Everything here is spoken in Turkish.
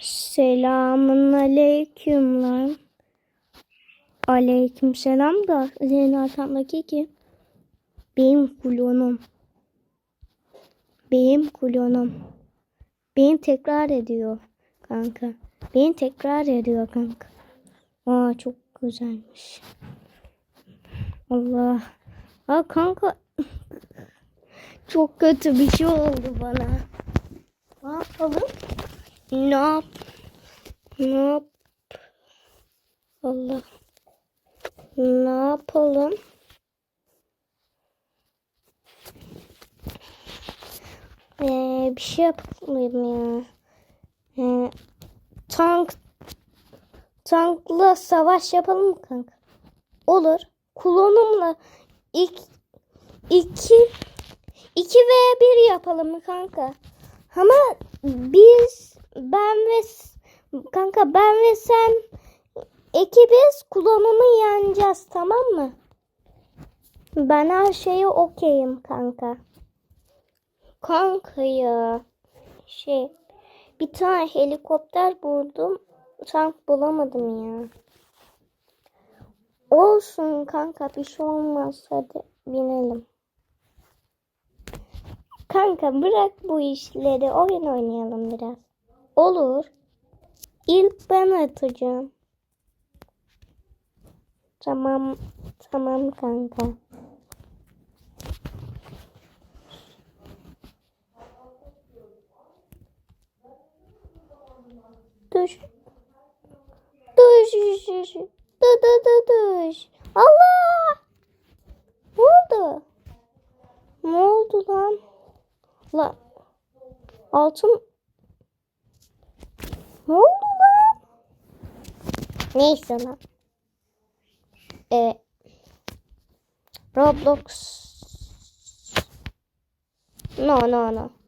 Selamun aleyküm lan. Aleyküm selam da senin arkandaki kim? Benim klonum. Benim klonum. Beni tekrar ediyor kanka. Beni tekrar ediyor kanka. Aa çok güzelmiş. Allah. Aa kanka. çok kötü bir şey oldu bana. Ne yapalım? Ne yap? Allah. Ne yapalım? Ee, bir şey yapalım ya. Ee, tank tankla savaş yapalım mı kanka? Olur. Klonumla ilk iki iki veya bir yapalım mı kanka? Ama biz ben ve kanka ben ve sen ekibiz klonumu yeneceğiz tamam mı? Ben her şeye okeyim kanka. Kanka ya. Şey bir tane helikopter buldum. Tank bulamadım ya. Olsun kanka bir şey olmaz. Hadi binelim. Kanka bırak bu işleri oyun oynayalım biraz. Olur. İlk ben atacağım. Tamam. Tamam kanka. Dur. Dur. Dur. Dur dur dur. Allah! Ne oldu? Ne oldu lan? La altın ne oldu lan? Neyse lan. Ee, Roblox No no no.